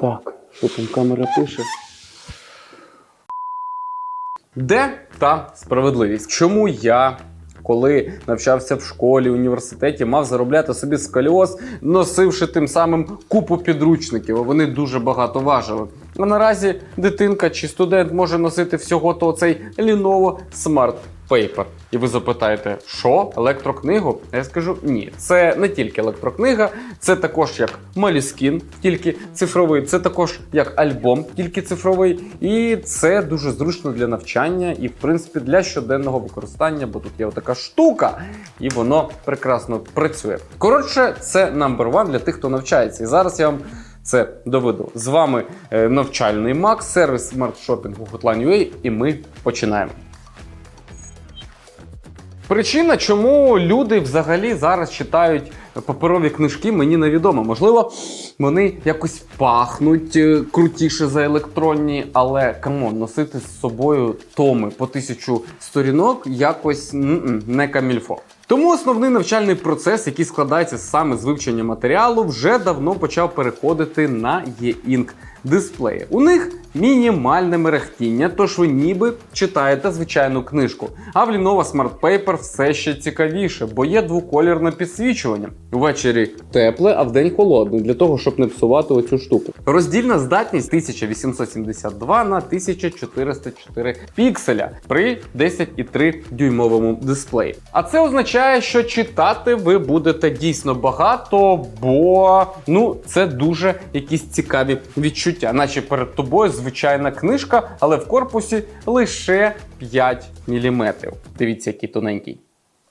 Так, що там камера пише? Де та справедливість? Чому я, коли навчався в школі, університеті, мав заробляти собі сколіоз, носивши тим самим купу підручників, а вони дуже багато важили. А наразі дитинка чи студент може носити всього то цей Lenovo Smart Paper. І ви запитаєте, що електрокнигу? Я скажу ні. Це не тільки електрокнига, це також як Маліскін, тільки цифровий, це також як альбом, тільки цифровий. І це дуже зручно для навчання і, в принципі, для щоденного використання, бо тут є така штука, і воно прекрасно працює. Коротше, це number one для тих, хто навчається. І зараз я вам. Це доведу. З вами е, навчальний Max, сервіс смарт-шопінгу Hotline.ua, і ми починаємо. Причина, чому люди взагалі зараз читають паперові книжки, мені невідомо. Можливо, вони якось пахнуть е, крутіше за електронні, але камон, носити з собою томи по тисячу сторінок якось не камільфо. Тому основний навчальний процес, який складається саме з вивчення матеріалу, вже давно почав переходити на e-ink дисплеї. У них мінімальне мерехтіння, тож ви ніби читаєте звичайну книжку. А в Lenovo Smart Paper все ще цікавіше, бо є двоколірне підсвічування. Ввечері тепле, а вдень холодне, для того, щоб не псувати оцю штуку. Роздільна здатність 1872 на 1404 пікселя при 10,3 дюймовому дисплеї. А це означає, що читати ви будете дійсно багато, бо ну це дуже якісь цікаві відчуття, наче перед тобою звичайна книжка, але в корпусі лише 5 мм. Дивіться, який тоненький.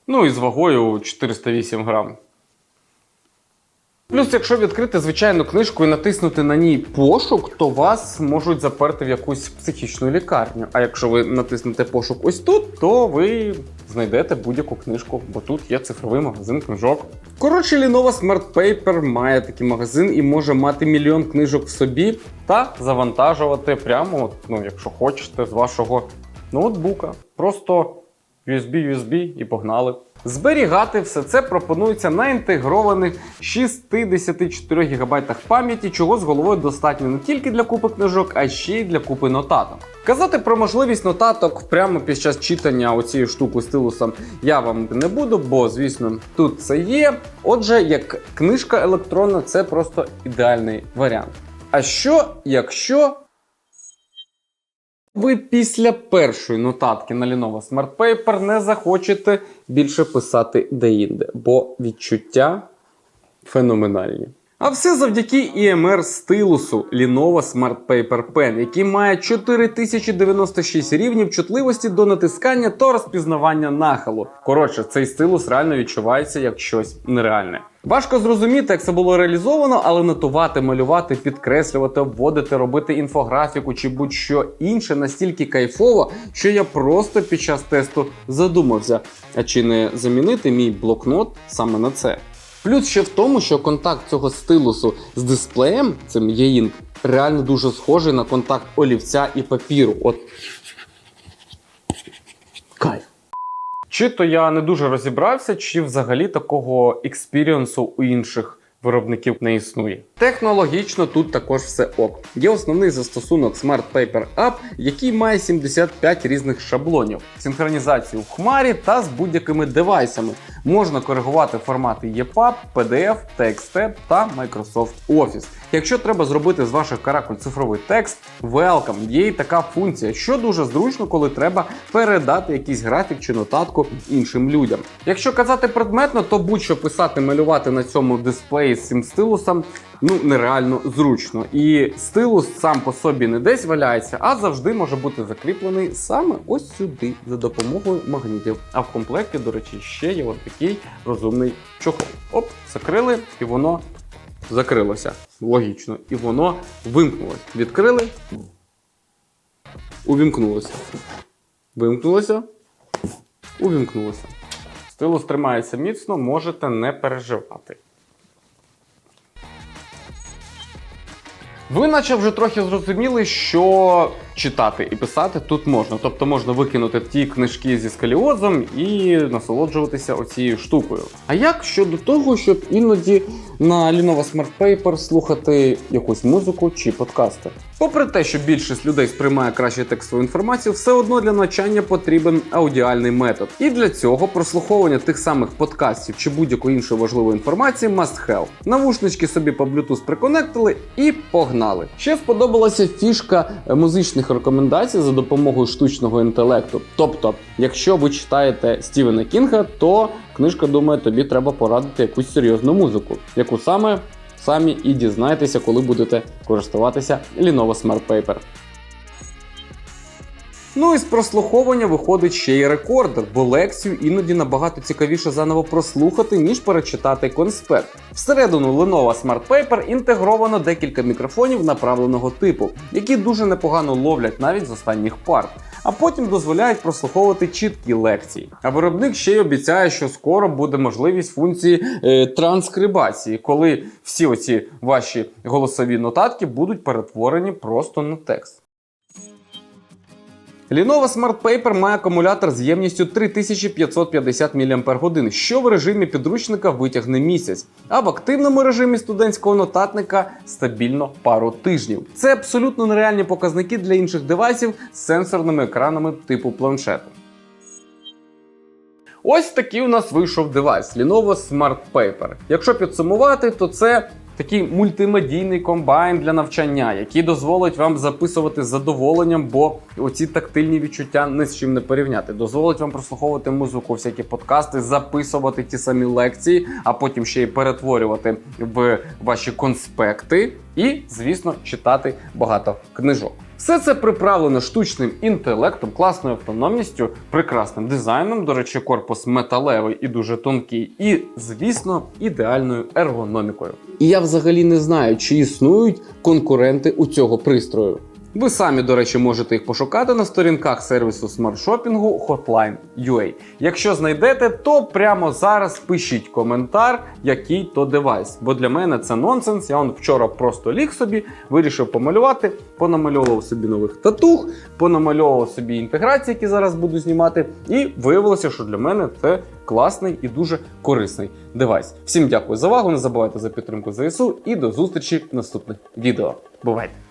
Ну і з вагою 408 грам. Плюс, якщо відкрити звичайну книжку і натиснути на ній пошук, то вас можуть заперти в якусь психічну лікарню. А якщо ви натиснете пошук ось тут, то ви знайдете будь-яку книжку, бо тут є цифровий магазин книжок. Коротше, Lenovo Smart Paper має такий магазин і може мати мільйон книжок в собі та завантажувати прямо, ну, якщо хочете, з вашого ноутбука. Просто USB, USB і погнали. Зберігати все це пропонується на інтегрованих 64 ГБ пам'яті, чого з головою достатньо не тільки для купи книжок, а ще й для купи нотаток. Казати про можливість нотаток прямо під час читання оцієї штуки стилусом я вам не буду, бо звісно тут це є. Отже, як книжка електронна, це просто ідеальний варіант. А що, якщо ви після першої нотатки на Lenovo Smart Paper не захочете більше писати деінде, бо відчуття феноменальні. А все завдяки EMR стилусу Lenovo Smart Paper Pen, який має 4096 рівнів чутливості до натискання та розпізнавання нахилу. Коротше, цей стилус реально відчувається як щось нереальне. Важко зрозуміти, як це було реалізовано, але нотувати, малювати, підкреслювати, обводити, робити інфографіку чи будь-що інше настільки кайфово, що я просто під час тесту задумався, а чи не замінити мій блокнот саме на це. Плюс ще в тому, що контакт цього стилусу з дисплеєм, цим e-ink, реально дуже схожий на контакт олівця і папіру. От кайф. Чи то я не дуже розібрався, чи взагалі такого експірієнсу у інших виробників не існує. Технологічно тут також все ок. Є основний застосунок Smart Paper App, який має 75 різних шаблонів, синхронізацію в хмарі та з будь-якими девайсами. Можна коригувати формати EPUB, PDF, TXT та Microsoft Office. Якщо треба зробити з ваших каракуль цифровий текст, welcome, є й така функція, що дуже зручно, коли треба передати якийсь графік чи нотатку іншим людям. Якщо казати предметно, то будь-що писати, малювати на цьому дисплеї з цим стилусом ну нереально зручно. І стилус сам по собі не десь валяється, а завжди може бути закріплений саме ось сюди за допомогою магнітів. А в комплекті, до речі, ще є от такий розумний чохол. Оп, закрили, і воно закрилося. Логічно. І воно вимкнулося. Відкрили. Увімкнулося. Вимкнулося. Увімкнулося. Стилус тримається міцно, можете не переживати. Ви наче вже трохи зрозуміли, що читати і писати тут можна. Тобто можна викинути ті книжки зі скаліозом і насолоджуватися оцією штукою. А як щодо того, щоб іноді на Lenovo Smart Paper слухати якусь музику чи подкасти? Попри те, що більшість людей сприймає краще текстову інформацію, все одно для навчання потрібен аудіальний метод. І для цього прослуховування тих самих подкастів чи будь-якої іншої важливої інформації must have. Навушнички собі по Bluetooth приконектили і погнали. Ще сподобалася фішка е, музичних рекомендацій за допомогою штучного інтелекту. Тобто, якщо ви читаєте Стівена Кінга, то книжка думає, тобі треба порадити якусь серйозну музику, яку саме самі і дізнаєтеся, коли будете користуватися Lenovo Smart Paper. Ну і з прослуховування виходить ще й рекордер, бо лекцію іноді набагато цікавіше заново прослухати, ніж перечитати конспект. Всередину Lenovo Smart Paper інтегровано декілька мікрофонів направленого типу, які дуже непогано ловлять навіть з останніх парт. А потім дозволяють прослуховувати чіткі лекції. А виробник ще й обіцяє, що скоро буде можливість функції е, транскрибації, коли всі оці ваші голосові нотатки будуть перетворені просто на текст. Lenovo Smart Paper має акумулятор з ємністю 3550 мАч, що в режимі підручника витягне місяць, а в активному режимі студентського нотатника стабільно пару тижнів. Це абсолютно нереальні показники для інших девайсів з сенсорними екранами типу планшету. Ось такий у нас вийшов девайс Lenovo Smart Paper. Якщо підсумувати, то це такий мультимедійний комбайн для навчання, який дозволить вам записувати з задоволенням, бо оці тактильні відчуття ні з чим не порівняти. Дозволить вам прослуховувати музику, всякі подкасти, записувати ті самі лекції, а потім ще й перетворювати в ваші конспекти і, звісно, читати багато книжок. Все це приправлено штучним інтелектом, класною автономністю, прекрасним дизайном. До речі, корпус металевий і дуже тонкий, і, звісно, ідеальною ергономікою. І я взагалі не знаю, чи існують конкуренти у цього пристрою. Ви самі, до речі, можете їх пошукати на сторінках сервісу смарт-шопінгу Hotline.ua. Якщо знайдете, то прямо зараз пишіть коментар, який то девайс. Бо для мене це нонсенс. Я он вчора просто ліг собі, вирішив помалювати, понамальовував собі нових татух, понамальовував собі інтеграції, які зараз буду знімати. І виявилося, що для мене це класний і дуже корисний девайс. Всім дякую за увагу. Не забувайте за підтримку ЗСУ і до зустрічі в наступних відео. Бувайте!